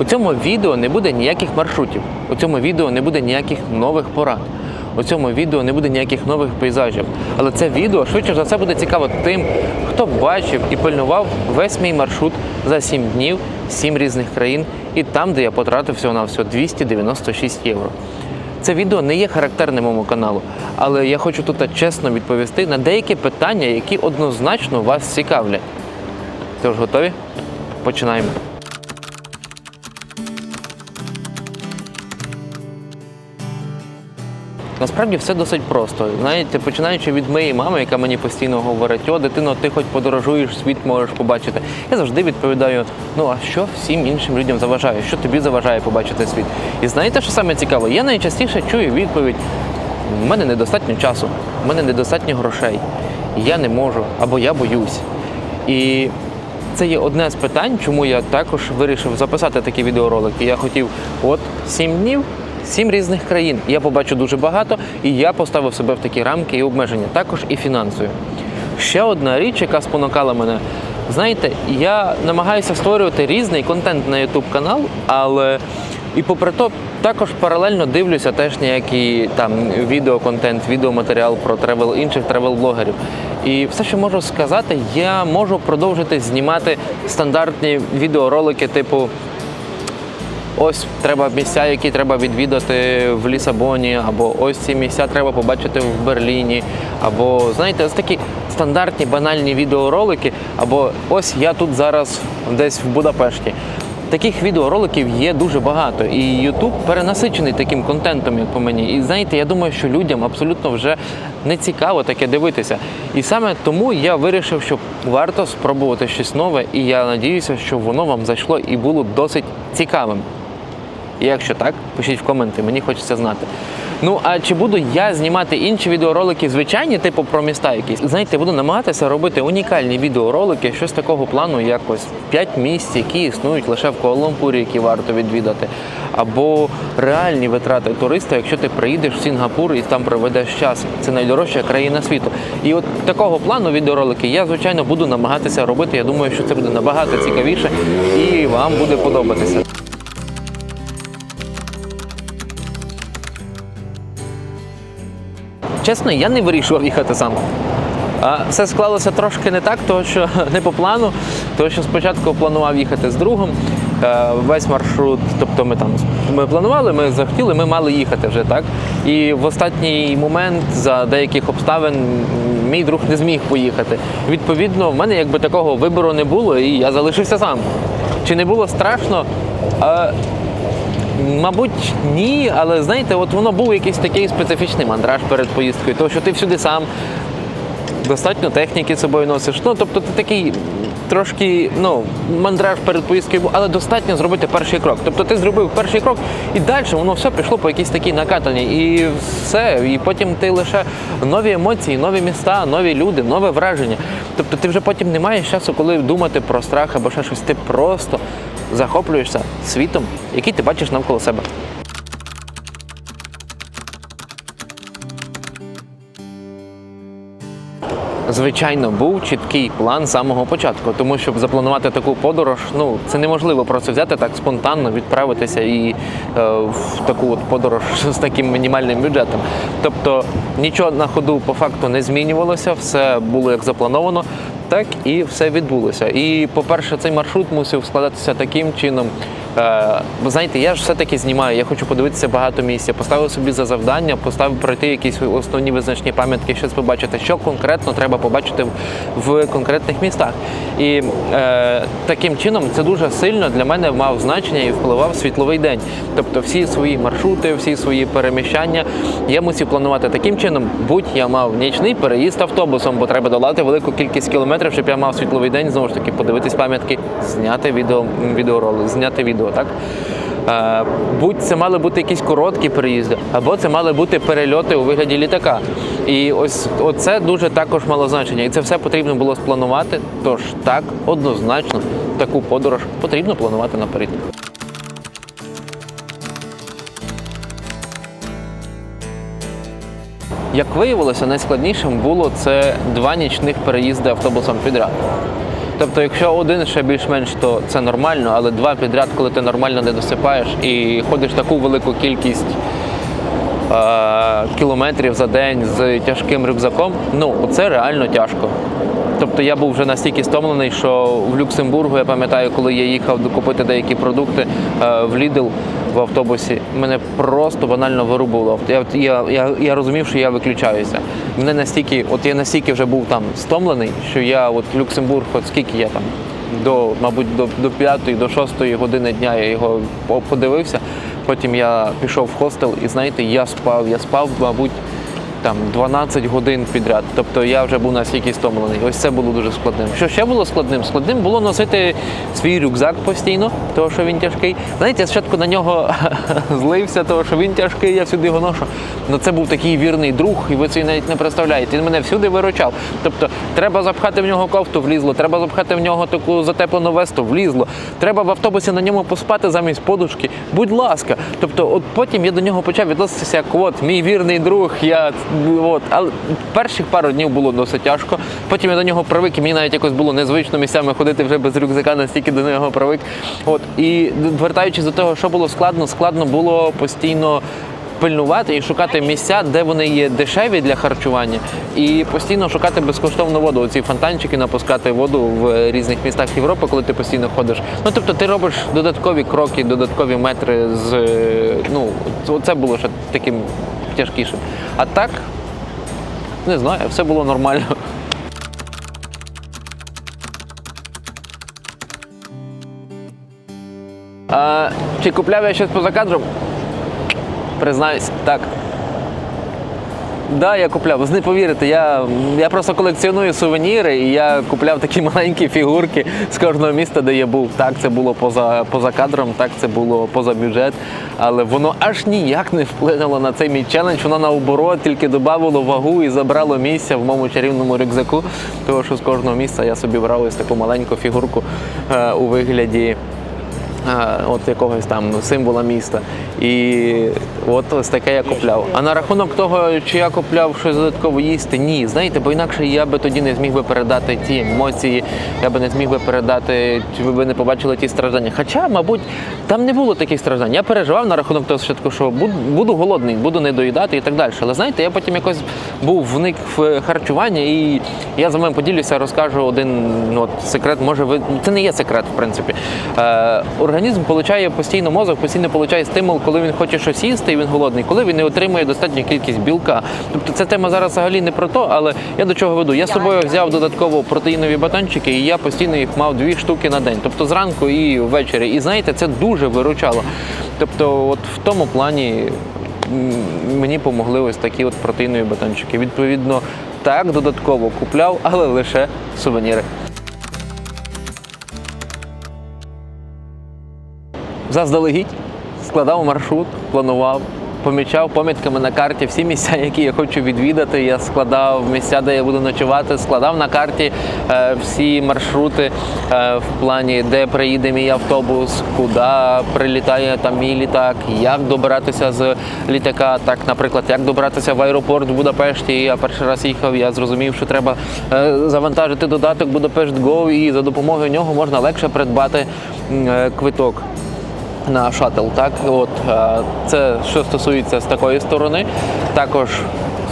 У цьому відео не буде ніяких маршрутів, у цьому відео не буде ніяких нових порад. У цьому відео не буде ніяких нових пейзажів. Але це відео швидше за все буде цікаво тим, хто бачив і пильнував весь мій маршрут за 7 днів, 7 різних країн, і там, де я потратив всього на всього 296 євро. Це відео не є характерним моєму каналу, але я хочу тут чесно відповісти на деякі питання, які однозначно вас цікавлять. Тож готові? Починаємо. Насправді все досить просто. Знаєте, починаючи від моєї мами, яка мені постійно говорить, о, дитино, ти хоч подорожуєш, світ можеш побачити. Я завжди відповідаю: ну а що всім іншим людям заважає? Що тобі заважає побачити світ? І знаєте, що саме цікаво? Я найчастіше чую відповідь: у мене недостатньо часу, у мене недостатньо грошей, я не можу або я боюсь. І це є одне з питань, чому я також вирішив записати такі відеоролики. Я хотів, от сім днів, сім різних країн. Я побачу дуже багато, і я поставив себе в такі рамки і обмеження, також і фінансові. Ще одна річ, яка спонукала мене. Знаєте, я намагаюся створювати різний контент на YouTube канал, але і попри то також паралельно дивлюся теж ніякий там відеоконтент, відеоматеріал про тревел інших тревел-блогерів. І все, що можу сказати, я можу продовжити знімати стандартні відеоролики, типу. Ось треба місця, які треба відвідати в Лісабоні, або ось ці місця треба побачити в Берліні, або знаєте, ось такі стандартні банальні відеоролики, або ось я тут зараз десь в Будапешті. Таких відеороликів є дуже багато, і YouTube перенасичений таким контентом, як по мені. І знаєте, я думаю, що людям абсолютно вже не цікаво таке дивитися. І саме тому я вирішив, що варто спробувати щось нове, і я надіюся, що воно вам зайшло і було досить цікавим. І якщо так, пишіть в коменти, мені хочеться знати. Ну а чи буду я знімати інші відеоролики, звичайні, типу про міста якісь? Знаєте, буду намагатися робити унікальні відеоролики, щось такого плану, якось 5 місць, які існують лише в Куала-Лумпурі, які варто відвідати, або реальні витрати туриста, якщо ти приїдеш в Сінгапур і там проведеш час. Це найдорожча країна світу. І от такого плану відеоролики я, звичайно, буду намагатися робити. Я думаю, що це буде набагато цікавіше і вам буде подобатися. Чесно, я не вирішував їхати сам. Все склалося трошки не так, тому що не по плану, тому що спочатку планував їхати з другом. е, Весь маршрут, тобто ми там ми планували, ми захотіли, ми мали їхати вже так. І в останній момент за деяких обставин мій друг не зміг поїхати. Відповідно, в мене якби такого вибору не було, і я залишився сам. Чи не було страшно? Мабуть, ні, але знаєте, от воно був якийсь такий специфічний мандраж перед поїздкою, тому що ти всюди сам достатньо техніки з собою носиш. Ну, тобто ти такий трошки ну, мандраж перед поїздкою, був, але достатньо зробити перший крок. Тобто ти зробив перший крок, і далі воно все пішло по якійсь такій накатанні. І все. І потім ти лише нові емоції, нові міста, нові люди, нове враження. Тобто ти вже потім не маєш часу, коли думати про страх або ще щось. Ти просто захоплюєшся світом, який ти бачиш навколо себе. Звичайно, був чіткий план з самого початку, тому щоб запланувати таку подорож, ну це неможливо просто взяти так спонтанно, відправитися і е, в таку от подорож з таким мінімальним бюджетом. Тобто нічого на ходу по факту не змінювалося, все було як заплановано, так і все відбулося. І, по-перше, цей маршрут мусив складатися таким чином. Е, бо знаєте, я ж все-таки знімаю, я хочу подивитися багато місць. Я поставив собі за завдання, поставив пройти якісь основні визначні пам'ятки, щось побачити, що конкретно треба побачити в конкретних містах. І е, таким чином це дуже сильно для мене мав значення і впливав світловий день. Тобто всі свої маршрути, всі свої переміщання я мусив планувати таким чином, будь я мав нічний переїзд автобусом, бо треба долати велику кількість кілометрів, щоб я мав світловий день, знову ж таки, подивитись пам'ятки, зняти відео, відеоролик, зняти відео, так? Е, Будь це мали бути якісь короткі переїзди, або це мали бути перельоти у вигляді літака. І ось це дуже також мало значення. І це все потрібно було спланувати. Тож так, однозначно, таку подорож потрібно планувати наперед. Як виявилося, найскладнішим було це два нічних переїзди автобусом підряд. Тобто, якщо один ще більш-менш, то це нормально, але два підряд, коли ти нормально не досипаєш і ходиш таку велику кількість е, кілометрів за день з тяжким рюкзаком, ну це реально тяжко. Тобто я був вже настільки стомлений, що в Люксембургу я пам'ятаю, коли я їхав докупити деякі продукти е, в Lidl в автобусі, мене просто банально вирубувало. Я, я, я, я розумів, що я виключаюся. Мене настільки, от я настільки вже був там стомлений, що я от Люксембург, от скільки я там до, мабуть, до, до 5 до 6 години дня я його по- подивився. Потім я пішов в хостел і знаєте, я спав. Я спав, мабуть, там 12 годин підряд. Тобто я вже був настільки стомлений. Ось це було дуже складним. Що ще було складним? Складним було носити свій рюкзак постійно, тому що він тяжкий. Знаєте, я спочатку на нього злився, тому що він тяжкий, я всюди його ношу. Ну це був такий вірний друг, і ви це навіть не представляєте. Він мене всюди виручав. Тобто, треба запхати в нього кофту, влізло, треба запхати в нього таку затеплену весту, влізло. Треба в автобусі на ньому поспати замість подушки. Будь ласка. Тобто, от потім я до нього почав відноситися як от мій вірний друг. Я от, але перших пару днів було досить тяжко. Потім я до нього привик, і мені навіть якось було незвично місцями ходити вже без рюкзака, настільки до нього привик. От і вертаючись до того, що було складно, складно було постійно. Пильнувати і шукати місця, де вони є дешеві для харчування, і постійно шукати безкоштовну воду. Оці фонтанчики напускати воду в різних містах Європи, коли ти постійно ходиш. Ну тобто ти робиш додаткові кроки, додаткові метри з ну це було ще таким тяжкішим. А так не знаю, все було нормально. А, чи купляв я щось поза кадром? Признаюсь, так. Да, я купляв. Ви не повірите, я, я просто колекціоную сувеніри і я купляв такі маленькі фігурки з кожного міста, де я був. Так, це було поза, поза кадром, так це було поза бюджет. Але воно аж ніяк не вплинуло на цей мій челендж. Воно наоборот тільки додавало вагу і забрало місця в моєму чарівному рюкзаку. Тому що з кожного місця я собі брав ось таку маленьку фігурку е, у вигляді от якогось там символа міста. І от ось таке я купляв. А на рахунок того, чи я купляв щось додатково їсти, ні. Знаєте, бо інакше я би тоді не зміг би передати ті емоції, я би не зміг би передати, чи ви б не побачили ті страждання. Хоча, мабуть, там не було таких страждань. Я переживав на рахунок того що буду, голодний, буду не доїдати і так далі. Але знаєте, я потім якось був вник в харчування, і я за вами поділюся, розкажу один ну, от, секрет. Може, ви це не є секрет, в принципі. Е, організм получає постійно мозок, постійно получає стимул, коли він хоче щось їсти, він голодний, коли він не отримує достатню кількість білка. Тобто ця тема зараз взагалі не про то, але я до чого веду. Я з собою взяв додатково протеїнові батончики, і я постійно їх мав дві штуки на день, тобто зранку і ввечері. І знаєте, це дуже виручало. Тобто, от в тому плані мені помогли ось такі от протеїнові батончики. Відповідно, так додатково купляв, але лише сувеніри. Заздалегідь складав маршрут, планував, помічав помітками на карті всі місця, які я хочу відвідати. Я складав місця, де я буду ночувати, складав на карті е, всі маршрути е, в плані, де приїде мій автобус, куди прилітає там мій літак, як добиратися з літака. Так, наприклад, як добиратися в аеропорт в Будапешті. Я перший раз їхав, я зрозумів, що треба е, завантажити додаток Будапешт Go, і за допомогою нього можна легше придбати е, квиток на шатл. Так, от е, це що стосується з такої сторони. Також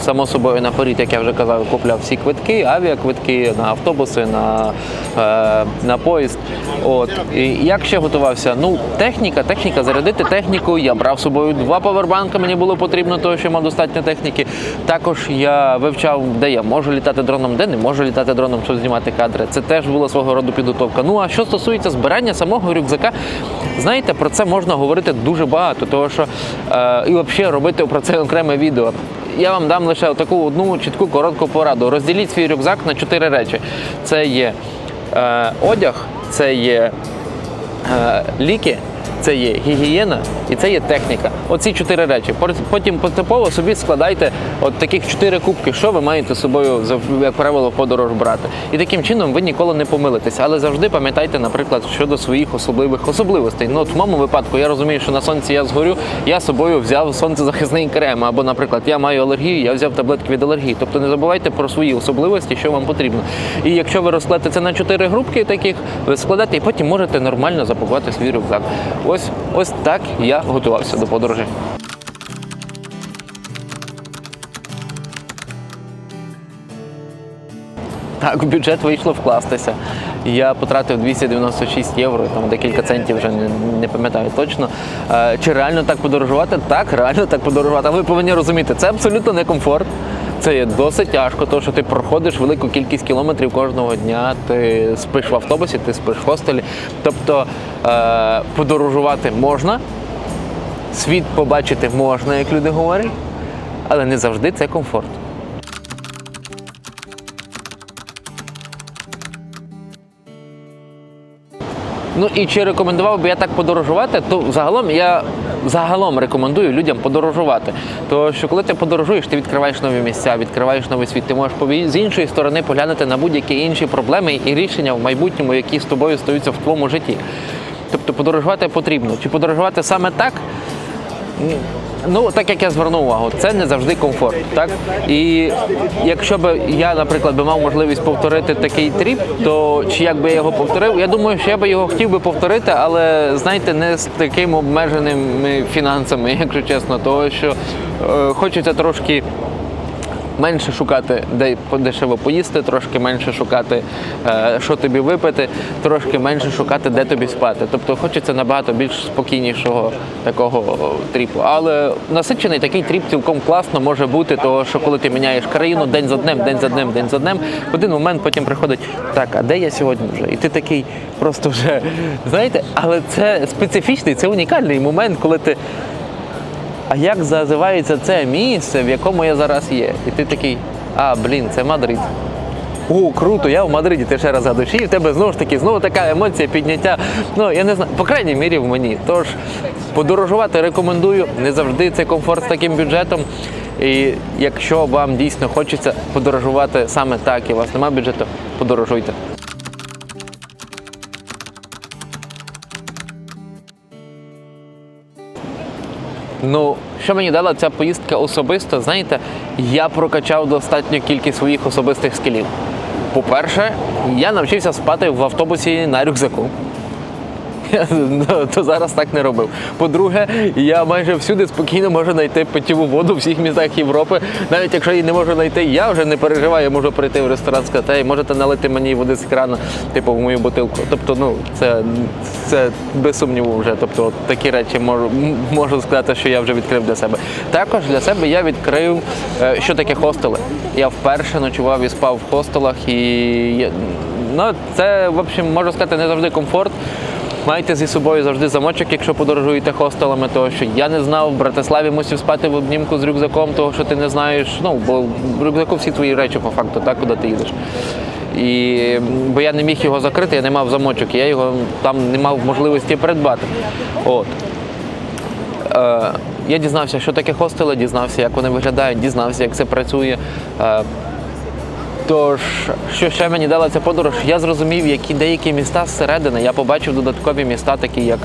само собою наперед, як я вже казав, купляв всі квитки, авіаквитки на автобуси, на, е, на поїзд. От і як ще готувався? Ну, техніка, техніка, зарядити техніку. Я брав з собою два павербанки. Мені було потрібно, тому що мав достатньо техніки. Також я вивчав, де я можу літати дроном, де не можу літати дроном, щоб знімати кадри. Це теж була свого роду підготовка. Ну а що стосується збирання самого рюкзака, знаєте, про це можна говорити дуже багато, тому що е, і взагалі робити про це окреме відео. Я вам дам лише таку одну чітку коротку пораду. Розділіть свій рюкзак на чотири речі: це є е, одяг, це є е, ліки, це є гігієна і це є техніка. Оці чотири речі. Потім поступово собі складайте от таких чотири кубки, що ви маєте з собою як правило подорож брати. І таким чином ви ніколи не помилитеся. Але завжди пам'ятайте, наприклад, щодо своїх особливих особливостей. Ну, от в моєму випадку я розумію, що на сонці я згорю, я з собою взяв сонцезахисний крем. Або, наприклад, я маю алергію, я взяв таблетки від алергії. Тобто не забувайте про свої особливості, що вам потрібно. І якщо ви розкладете це на чотири групки таких, ви складете і потім можете нормально запакувати свій рюкзак. Ось ось так я готувався до подорожі. Так, в бюджет вийшло вкластися. Я потратив 296 євро, там декілька центів вже не, не пам'ятаю точно. Е, чи реально так подорожувати? Так, реально так подорожувати. Але ви повинні розуміти, це абсолютно не комфорт. Це є досить тяжко, тому що ти проходиш велику кількість кілометрів кожного дня, ти спиш в автобусі, ти спиш в хостелі. Тобто е, подорожувати можна, світ побачити можна, як люди говорять, але не завжди це комфорт. Ну і чи рекомендував би я так подорожувати, то загалом я загалом рекомендую людям подорожувати. Тому що коли ти подорожуєш, ти відкриваєш нові місця, відкриваєш новий світ. Ти можеш з іншої сторони поглянути на будь-які інші проблеми і рішення в майбутньому, які з тобою стаються в твоєму житті. Тобто подорожувати потрібно. Чи подорожувати саме так? Ну, так як я звернув увагу, це не завжди комфорт. Так? І якщо б я, наприклад, би мав можливість повторити такий тріп, то чи як би я його повторив, я думаю, що я би його хотів би повторити, але знаєте, не з такими обмеженими фінансами, якщо чесно, того що е, хочеться трошки. Менше шукати, де дешево поїсти, трошки менше шукати, е, що тобі випити, трошки менше шукати, де тобі спати. Тобто хочеться набагато більш спокійнішого такого тріпу. Але насичений такий тріп цілком класно може бути, того що коли ти міняєш країну день за днем, день за днем, день за днем, в один момент потім приходить так, а де я сьогодні вже? І ти такий просто вже знаєте, але це специфічний, це унікальний момент, коли ти. А як називається це місце, в якому я зараз є? І ти такий, а, блін, це Мадрид. О, круто, я в Мадриді, ти ще раз за душі, і в тебе знову ж таки знову така емоція, підняття. Ну, я не знаю, по крайній мірі в мені. Тож подорожувати рекомендую, не завжди це комфорт з таким бюджетом. І якщо вам дійсно хочеться подорожувати саме так, і у вас немає бюджету, подорожуйте. Ну, що мені дала ця поїздка особисто, знаєте, я прокачав достатню кількість своїх особистих скілів. По-перше, я навчився спати в автобусі на рюкзаку. Я то зараз так не робив. По-друге, я майже всюди спокійно можу знайти питьову воду в всіх містах Європи. Навіть якщо її не можу знайти, я вже не переживаю, я можу прийти в ресторан сказати, «Ей, можете налити мені води з крана, типу в мою бутилку. Тобто, ну це, це без сумніву вже. Тобто, от такі речі можу, можу сказати, що я вже відкрив для себе. Також для себе я відкрив, е, що таке хостели. Я вперше ночував і спав в хостелах, і ну, це, в общем, можу сказати, не завжди комфорт. Майте зі собою завжди замочок, якщо подорожуєте хостелами, тому що я не знав, в Братиславі мусив спати в обнімку з рюкзаком, того що ти не знаєш. Ну, бо в рюкзаку всі твої речі по факту, так, куди ти їдеш. І, бо я не міг його закрити, я не мав замочок, я його там не мав можливості придбати. От. Е, я дізнався, що таке хостели, дізнався, як вони виглядають, дізнався, як це працює. Е, Тож, що ще мені дала ця подорож, я зрозумів, які деякі міста зсередини. Я побачив додаткові міста, такі як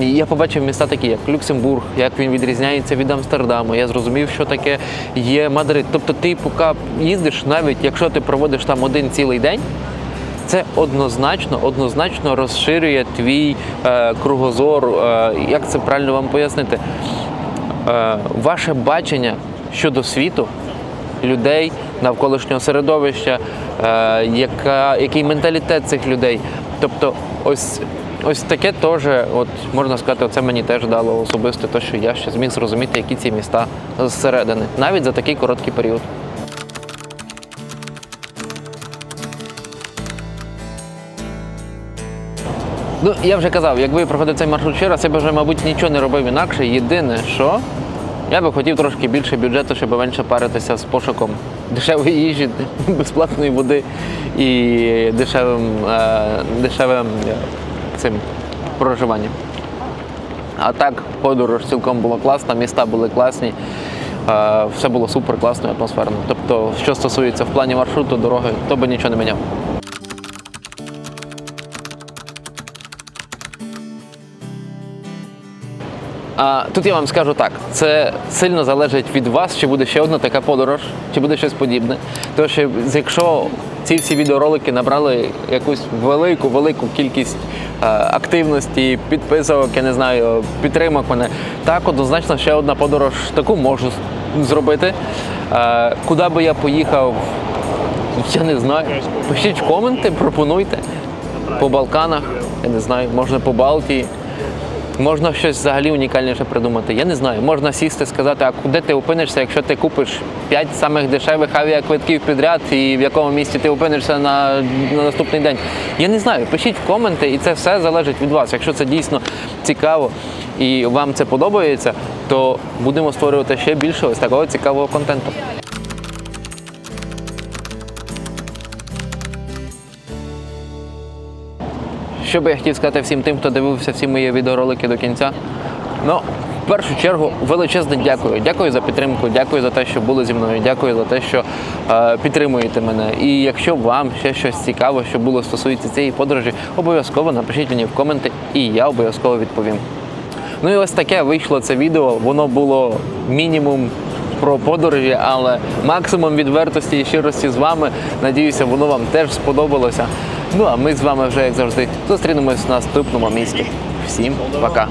я побачив міста, такі як Люксембург, як він відрізняється від Амстердаму. Я зрозумів, що таке є Мадрид. Тобто, ти поки їздиш, навіть якщо ти проводиш там один цілий день. Це однозначно, однозначно розширює твій е, кругозор. Е, як це правильно вам пояснити? Е, ваше бачення щодо світу, людей, навколишнього середовища, е, яка, який менталітет цих людей. Тобто, ось. Ось таке теж, от можна сказати, це мені теж дало особисто те, що я ще зміг зрозуміти, які ці міста зсередини, навіть за такий короткий період. Ну, я вже казав, якби проходив цей маршрут ще раз, я б вже, мабуть, нічого не робив інакше. Єдине, що я би хотів трошки більше бюджету, щоб менше паритися з пошуком дешевої їжі, безплатної води і дешевим, е, дешевим е, цим проживанням. А так, подорож цілком була класна, міста були класні. е, Все було супер класно атмосферно. Тобто, що стосується в плані маршруту, дороги, то би нічого не міняв. А тут я вам скажу так: це сильно залежить від вас, чи буде ще одна така подорож, чи буде щось подібне. Що якщо ці всі відеоролики набрали якусь велику, велику кількість е, активності, підписок, я не знаю, підтримок мене, так однозначно ще одна подорож таку можу зробити. Е, куди би я поїхав, я не знаю. Пишіть коменти, пропонуйте. По Балканах, я не знаю, можна по Балтії. Можна щось взагалі унікальніше придумати. Я не знаю. Можна сісти, сказати, а куди ти опинишся, якщо ти купиш 5 самих дешевих авіаквитків підряд, і в якому місці ти опинишся на, на наступний день. Я не знаю. Пишіть в коменти, і це все залежить від вас. Якщо це дійсно цікаво і вам це подобається, то будемо створювати ще більше ось такого цікавого контенту. Що би я хотів сказати всім тим, хто дивився всі мої відеоролики до кінця. Ну, в першу чергу, величезне дякую. Дякую за підтримку, дякую за те, що були зі мною, дякую за те, що е, підтримуєте мене. І якщо вам ще щось цікаво, що було стосується цієї подорожі, обов'язково напишіть мені в коменти, і я обов'язково відповім. Ну і ось таке вийшло це відео. Воно було мінімум про подорожі, але максимум відвертості і щирості з вами. Надіюся, воно вам теж сподобалося. Ну а ми з вами вже, як завжди, зустрінемось в наступному місті. Всім пока!